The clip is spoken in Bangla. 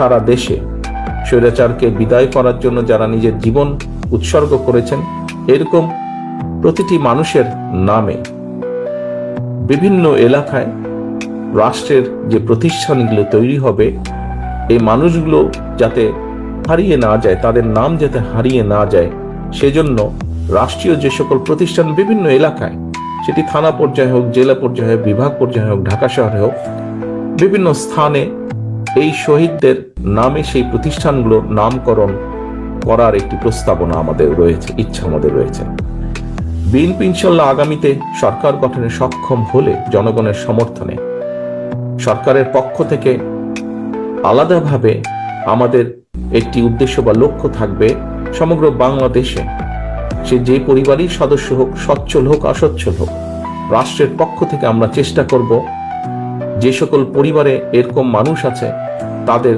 সারা দেশে। স্বৈরাচারকে বিদায় করার জন্য যারা নিজের জীবন উৎসর্গ করেছেন, এরকম প্রতিটি মানুষের নামে বিভিন্ন এলাকায় রাষ্ট্রের যে প্রতিষ্ঠানগুলো তৈরি হবে, এই মানুষগুলো যাতে হারিয়ে না যায়, তাদের নাম যাতে হারিয়ে না যায়, সেজন্য রাষ্ট্রীয় যে সকল প্রতিষ্ঠান বিভিন্ন এলাকায়, সেটি থানা পর্যায়ে হোক, জেলা পর্যায়ে হোক, বিভাগ পর্যায়ে হোক, ঢাকা শহরে হোক, বিভিন্ন স্থানে এই শহীদদের নামে সেই প্রতিষ্ঠানগুলো নামকরণ করার একটি প্রস্তাবনা আমাদের রয়েছে, ইচ্ছা আমাদের রয়েছে। বিএনপি ইনশাল্লাহ আগামীতে সরকার গঠনে সক্ষম হলে জনগণের সমর্থনে সরকারের পক্ষ থেকে আলাদাভাবে আমাদের একটি উদ্দেশ্য বা লক্ষ্য থাকবে সমগ্র বাংলাদেশে। সে যে পরিবারই সদস্য হোক, সচ্ছল হোক, অসচ্ছল হোক, রাষ্ট্রের পক্ষ থেকে আমরা চেষ্টা করব যে সকল পরিবারে এরকম মানুষ আছে তাদের